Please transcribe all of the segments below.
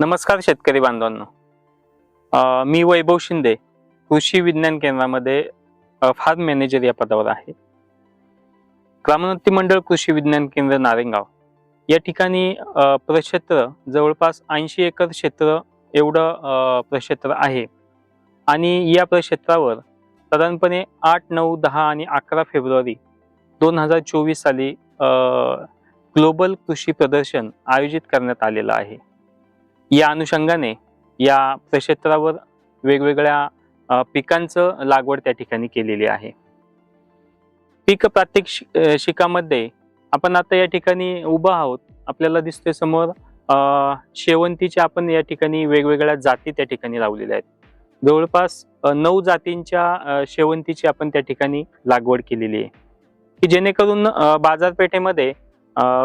नमस्कार शेतकरी बांधवांनो. मी वैभव शिंदे कृषी विज्ञान केंद्रामध्ये फार्म मॅनेजर या पदावर आहे. ग्रामोन्नती मंडळ कृषी विज्ञान केंद्र नारेंगाव. या ठिकाणी प्रक्षेत्र जवळपास ऐंशी एकर क्षेत्र एवढं प्रक्षेत्र आहे. आणि या प्रक्षेत्रावर साधारणपणे आठ नऊ दहा आणि अकरा फेब्रुवारी दोन हजार चोवीस साली ग्लोबल कृषी प्रदर्शन आयोजित करण्यात आलेलं आहे. या अनुषंगाने या क्षेत्रावर वेगवेगळ्या पिकांचं लागवड त्या ठिकाणी केलेली आहे. पीक प्रात्यक्षिकामध्ये आपण आता या ठिकाणी उभं आहोत. आपल्याला दिसते समोर शेवंतीच्या आपण या ठिकाणी वेगवेगळ्या जाती त्या ठिकाणी लावलेल्या आहेत. जवळपास नऊ जातींच्या शेवंतीची आपण त्या ठिकाणी लागवड केलेली आहे. की जेणेकरून बाजारपेठेमध्ये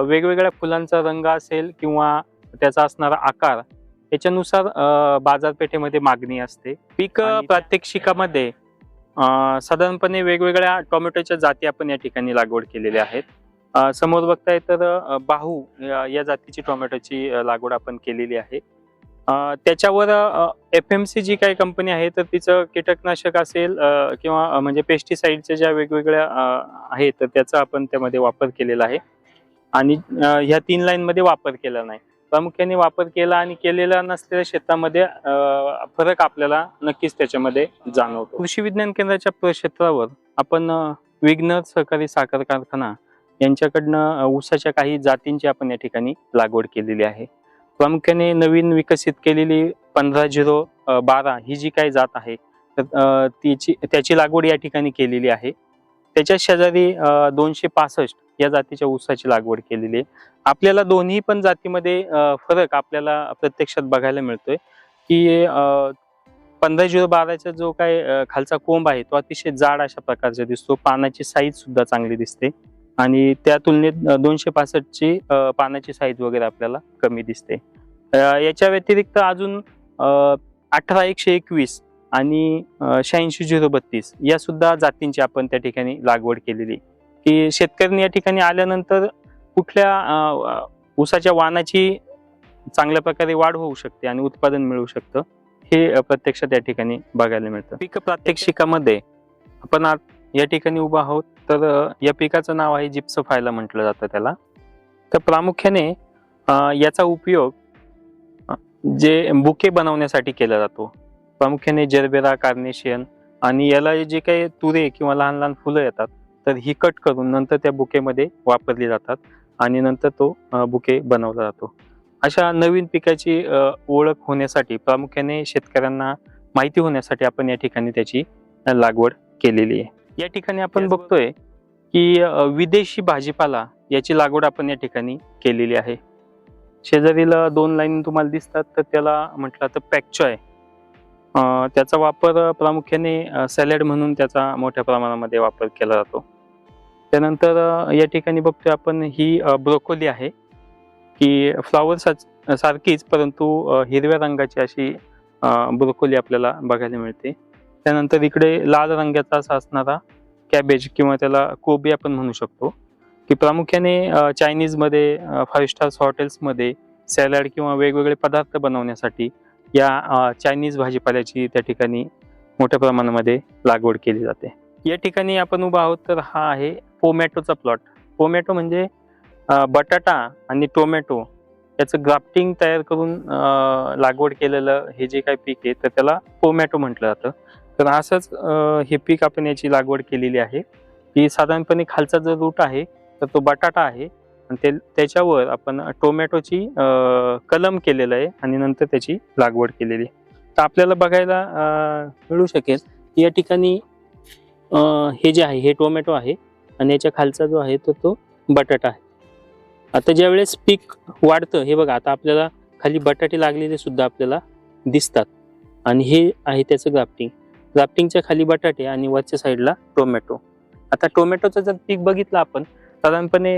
वेगवेगळ्या फुलांचा रंग असेल किंवा त्याचा असणारा आकार याच्यानुसार बाजारपेठेमध्ये मागणी असते. पीक प्रात्यक्षिकामध्ये साधारणपणे वेगवेगळ्या टोमॅटोच्या जाती आपण या ठिकाणी लागवड केलेल्या आहेत. समोर बघताय तर बाहू या जातीची टोमॅटोची लागवड आपण केलेली आहे. त्याच्यावर एफ एम सी जी काही कंपनी आहे तर तिचं कीटकनाशक असेल किंवा म्हणजे पेस्टिसाइडच्या ज्या वेगवेगळ्या आहेत तर त्याचा आपण त्यामध्ये वापर केलेला आहे. आणि ह्या तीन लाईन मध्ये वापर केला नाही. प्रामुख्याने वापर केला आणि केलेला नसलेल्या शेतामध्ये फरक आपल्याला नक्कीच त्याच्यामध्ये जाणवतो. कृषी विज्ञान केंद्राच्या क्षेत्रावर आपण विघ्न विघ्नर सहकारी साखर कारखाना यांच्याकडनं ऊसाच्या काही जातींची आपण या ठिकाणी लागवड केलेली आहे. प्रामुख्याने नवीन विकसित केलेली पंधरा झिरो बारा ही जी काही जात आहे तर तिची त्याची लागवड या ठिकाणी केलेली आहे. त्याच्या शेजारी दोनशे पासष्ट या जातीच्या ऊसाची लागवड केलेली आहे. आपल्याला दोन्ही पण जातीमध्ये फरक आपल्याला प्रत्यक्षात बघायला मिळतोय की पंधरा झिरो बाराचा जो काय खालचा कोंब आहे तो अतिशय जाड अशा प्रकारचा दिसतो. पानाची साईज सुद्धा चांगली दिसते आणि त्या तुलनेत दोनशे पासष्टची पानाची साईज वगैरे आपल्याला कमी दिसते. याच्या व्यतिरिक्त अजून अठरा एकशे एकवीस आणि शहाऐंशी झिरो बत्तीस या सुद्धा जातींची आपण त्या ठिकाणी लागवड केलेली की शेतकऱ्यांनी या ठिकाणी आल्यानंतर कुठल्या ऊसाच्या वाणाची चांगल्या प्रकारे वाढ होऊ शकते आणि उत्पादन मिळू शकतं हे प्रत्यक्षात या ठिकाणी बघायला मिळतं. पीक प्रात्यक्षिकामध्ये आपण आज या ठिकाणी उभा आहोत तर या पिकाचं नाव आहे जिप्सफायला म्हटलं जातं त्याला. तर प्रामुख्याने याचा उपयोग जे बुके बनवण्यासाठी केला जातो. प्रामुख्याने जरबेरा कार्नेशियन आणि याला जे काही तुरे किंवा लहान लहान फुलं येतात तर ही कट करून नंतर त्या बुकेमध्ये वापरली जातात आणि नंतर तो बुके बनवला जातो. अशा नवीन पिकाची ओळख होण्यासाठी प्रामुख्याने शेतकऱ्यांना माहिती होण्यासाठी आपण या ठिकाणी त्याची लागवड केलेली आहे. या ठिकाणी आपण बघतोय की विदेशी भाजीपाला याची लागवड आपण या ठिकाणी केलेली आहे. शेजारीला दोन लाईन तुम्हाला दिसतात तर त्याला म्हटलं तर पॅक्चॉय. त्याचा वापर प्रामुख्याने सॅलड म्हणून त्याचा मोठ्या प्रमाणामध्ये वापर केला जातो. त्यानंतर या ठिकाणी बघतोय आपण ही ब्रोकोली आहे की फ्लॉवर सारखीच परंतु हिरव्या रंगाची अशी ब्रोकोली आपल्याला बघायला मिळते. त्यानंतर इकडे लाल रंगाचा असा असणारा कॅबेज किंवा त्याला कोबी आपण म्हणू शकतो की प्रामुख्याने चायनीजमध्ये फाईव्ह स्टार्स हॉटेल्समध्ये सॅलड किंवा वेगवेगळे पदार्थ बनवण्यासाठी या चायनीज भाजीपाल्याची त्या ठिकाणी मोठ्या प्रमाणामध्ये लागवड केली जाते. या ठिकाणी आपण उभा आहोत तर हा आहे पोमॅटोचा प्लॉट. पोमॅटो म्हणजे बटाटा आणि टोमॅटो याचं ग्राफ्टिंग तयार करून लागवड केलेलं हे जे काही पीक आहे तर त्याला पोमॅटो म्हटलं जातं. तर असंच हे पीक आपण याची लागवड केलेली आहे. की साधारणपणे खालचा जो रूट आहे तर तो बटाटा आहे. आणि ते त्याच्यावर आपण टोमॅटोची कलम केलेलं आहे आणि नंतर त्याची लागवड केलेली. आहे तर आपल्याला बघायला मिळू शकेल या ठिकाणी हे जे आहे हे टोमॅटो आहे. आणि याच्या खालचा जो आहे तो तो बटाटा आहे. आता ज्यावेळेस पीक वाढतं हे बघा आता आपल्याला खाली बटाटे लागलेले सुद्धा आपल्याला दिसतात. आणि हे आहे त्याचं ग्राफ्टिंग ग्राफ्टिंगच्या खाली बटाटे आणि वरच्या साईडला टोमॅटो आता टोमॅटोचं जर पीक बघितलं आपण साधारणपणे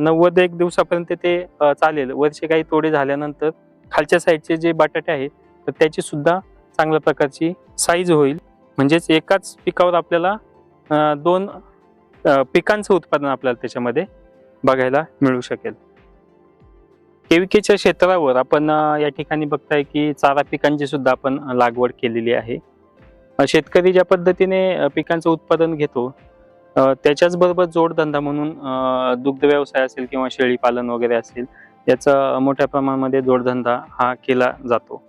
नव्वद एक दिवसापर्यंत ते चालेल. वरचे काही तोडे झाल्यानंतर खालच्या साईडचे जे बटाटे आहेत तर त्याची सुद्धा चांगल्या प्रकारची साईज होईल. म्हणजेच एकाच पिकावर आपल्याला दोन पिकांचं उत्पादन आपल्याला त्याच्यामध्ये बघायला मिळू शकेल. केविकेच्या क्षेत्रावर आपण या ठिकाणी बघताय की चारा पिकांची सुद्धा आपण लागवड केलेली आहे. शेतकरी ज्या पद्धतीने पिकांचं उत्पादन घेतो त्याच्याच बरोबर जोडधंदा म्हणून दुग्ध व्यवसाय असेल किंवा शेळी पालन वगैरे असेल याचा मोठ्या प्रमाणामध्ये जोडधंदा हा केला जातो.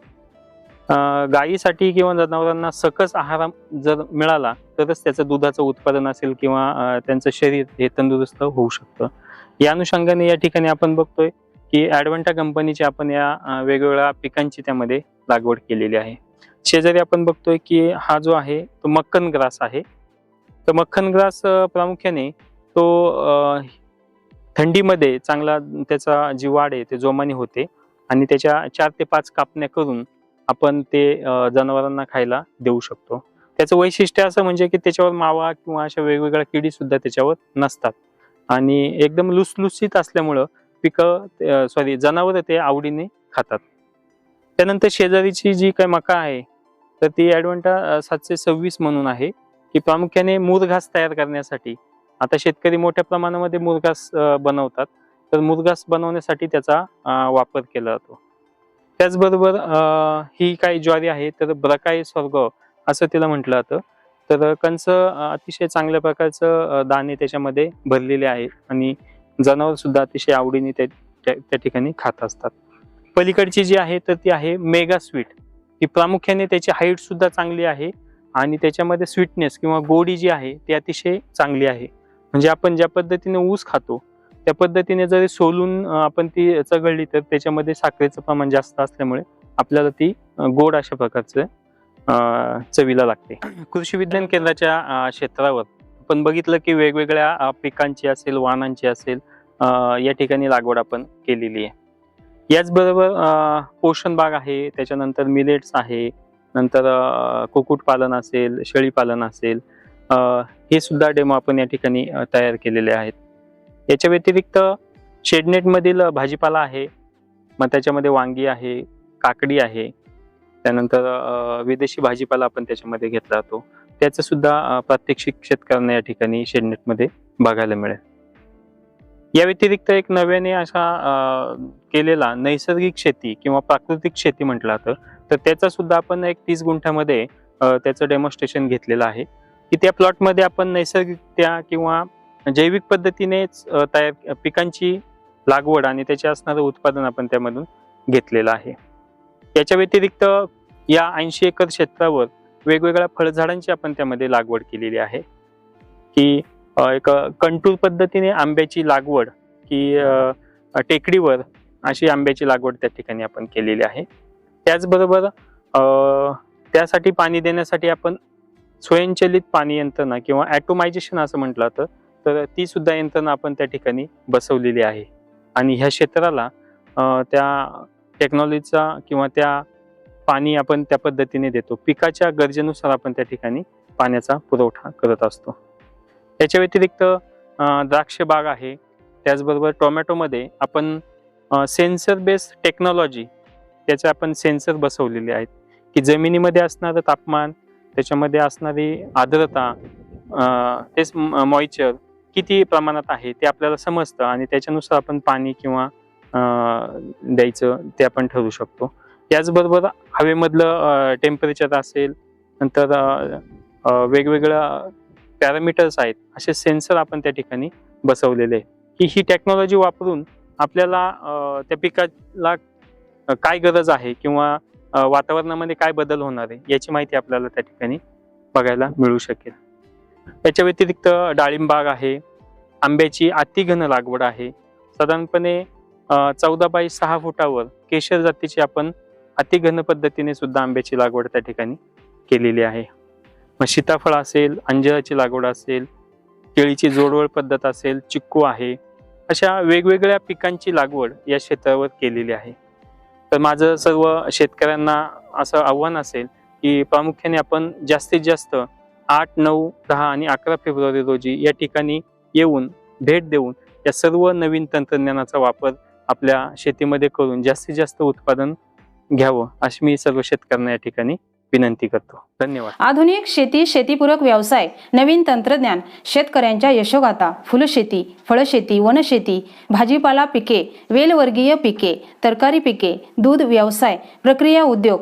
गायीसाठी किंवा जनावरांना सकस आहार जर मिळाला तरच त्याचं दुधाचं उत्पादन असेल किंवा त्यांचं शरीर हे तंदुरुस्त होऊ शकतं. या अनुषंगाने या ठिकाणी आपण बघतोय की ॲडव्हान्टा कंपनीची आपण या वेगवेगळ्या पिकांची त्यामध्ये लागवड केलेली आहे. शेजारी आपण बघतोय की हा जो आहे तो मक्कन ग्रास आहे. तर मक्खन ग्रास प्रामुख्याने तो थंडीमध्ये चांगला त्याचा जी वाढ आहे ते जोमाने होते आणि त्याच्या चार ते पाच कापण्या करून आपण ते जनावरांना खायला देऊ शकतो. त्याचं वैशिष्ट्य असं म्हणजे की त्याच्यावर मावा किंवा अशा वेगवेगळ्या किडी सुद्धा त्याच्यावर नसतात. आणि एकदम लुसलुसीत असल्यामुळं पिकं सॉरी जनावर ते आवडीने खातात. त्यानंतर शेजारीची जी काही मका आहे तर ती ॲडव्हान्टा सातशे सव्वीस म्हणून आहे की प्रामुख्याने मुरघास तयार करण्यासाठी. आता शेतकरी मोठ्या प्रमाणामध्ये मुरघास बनवतात. तर मुरघास बनवण्यासाठी त्याचा वापर केला जातो. त्याचबरोबर ही काही ज्वारी आहे तर ब्रकाई स्वर्ग असं तिला म्हटलं जातं. तर कंस अतिशय चांगल्या प्रकारचं दाणे त्याच्यामध्ये भरलेले आहे आणि जनावर सुद्धा अतिशय आवडीने त्या त्या त्या ठिकाणी खात असतात. पलीकडची जी आहे तर ती आहे मेगा स्वीट. ही प्रामुख्याने त्याची हाईट सुद्धा चांगली आहे आणि त्याच्यामध्ये स्वीटनेस किंवा गोडी जी आहे ती अतिशय चांगली आहे. म्हणजे आपण ज्या पद्धतीने ऊस खातो त्या पद्धतीने जरी सोलून आपण ती चघळली तर त्याच्यामध्ये साखरेचं प्रमाण जास्त असल्यामुळे आपल्याला ती गोड अशा प्रकारचं चवीला लागते. कृषी विज्ञान केंद्राच्या क्षेत्रावर आपण बघितलं की वेगवेगळ्या पिकांची असेल वाहनांची असेल या ठिकाणी लागवड आपण केलेली आहे. याचबरोबर पोषण बाग आहे त्याच्यानंतर मिलेट्स आहे नंतर कुक्कुटपालन असेल शेळीपालन असेल हे सुद्धा डेमो आपण या ठिकाणी तयार केलेले आहेत. याच्या व्यतिरिक्त शेडनेटमधील भाजीपाला आहे मग त्याच्यामध्ये वांगी आहे काकडी आहे त्यानंतर विदेशी भाजीपाला आपण त्याच्यामध्ये घेतला जातो. त्याचं सुद्धा प्रात्यक्षिक शेतकऱ्यांना या ठिकाणी शेडनेटमध्ये बघायला मिळेल. या व्यतिरिक्त एक नव्याने असा केलेला नैसर्गिक शेती किंवा प्राकृतिक शेती म्हटलं जातं तर त्याचा सुद्धा आपण एक तीस गुंठ्यामध्ये त्याचं डेमॉन्स्ट्रेशन घेतलेलं आहे. की त्या प्लॉटमध्ये आपण नैसर्गिकत्या किंवा जैविक पद्धतीनेच तयार पिकांची लागवड आणि त्याचे असणारं उत्पादन आपण त्यामधून घेतलेलं आहे. याच्या व्यतिरिक्त या ऐंशी एकर क्षेत्रावर वेगवेगळ्या फळझाडांची आपण त्यामध्ये लागवड केलेली आहे. की एक कंटूर पद्धतीने आंब्याची लागवड की टेकडीवर अशी आंब्याची लागवड त्या ठिकाणी आपण केलेली आहे. त्याचबरोबर त्यासाठी पाणी देण्यासाठी आपण स्वयंचलित पाणी यंत्रणा किंवा ॲटोमायझेशन असं म्हटलं तर तर ती सुद्धा यंत्रणा आपण त्या ठिकाणी बसवलेली आहे. आणि ह्या क्षेत्राला त्या टेक्नॉलॉजीचा किंवा त्या पाणी आपण त्या पद्धतीने देतो. पिकाच्या गरजेनुसार आपण त्या ठिकाणी पाण्याचा पुरवठा करत असतो. याच्या व्यतिरिक्त द्राक्ष बाग आहे. त्याचबरोबर टोमॅटोमध्ये आपण सेन्सर बेस्ड टेक्नॉलॉजी त्याचे आपण सेन्सर बसवलेले आहेत. की जमिनीमध्ये असणारं तापमान त्याच्यामध्ये असणारी आर्द्रता तेच मॉइचर किती प्रमाणात आहे ते आपल्याला समजतं आणि त्याच्यानुसार आपण पाणी किंवा द्यायचं ते आपण ठरवू शकतो. त्याचबरोबर हवेमधलं टेम्परेचर असेल नंतर वेगवेगळ्या पॅरामीटर्स आहेत असे सेन्सर आपण त्या ठिकाणी बसवलेले आहे की ही टेक्नॉलॉजी वापरून आपल्याला त्या पिकाला काय गरज आहे किंवा वातावरणामध्ये काय बदल होणार आहे याची माहिती आपल्याला त्या ठिकाणी बघायला मिळू शकेल. याच्या व्यतिरिक्त डाळिंबाग आहे. आंब्याची अतिघन लागवड आहे. साधारणपणे चौदा बाय सहा फुटावर केशर जातीची आपण अतिघन पद्धतीने सुद्धा आंब्याची लागवड त्या ठिकाणी केलेली आहे. मग सीताफळ असेल अंजिराची लागवड असेल केळीची जोडवळ पद्धत असेल चिक्कू आहे. अशा वेगवेगळ्या पिकांची लागवड या क्षेत्रावर केलेली आहे. तर माझं सर्व शेतकऱ्यांना असं आव्हान असेल की प्रामुख्याने आपण जास्तीत जास्त आठ नऊ दहा आणि अकरा फेब्रुवारी रोजी या ठिकाणी येऊन भेट देऊन या सर्व नवीन तंत्रज्ञानाचा वापर आपल्या शेतीमध्ये करून जास्तीत जास्त उत्पादन घ्यावं अशी मी सर्व शेतकऱ्यांना या ठिकाणी विनंती करतो. धन्यवाद. आधुनिक शेती शेतीपूरक व्यवसाय नवीन तंत्रज्ञान शेतकऱ्यांच्या यशोगाथा फुलशेती फळशेती वनशेती भाजीपाला पिके वेलवर्गीय पिके तरकारी पिके दूध व्यवसाय प्रक्रिया उद्योग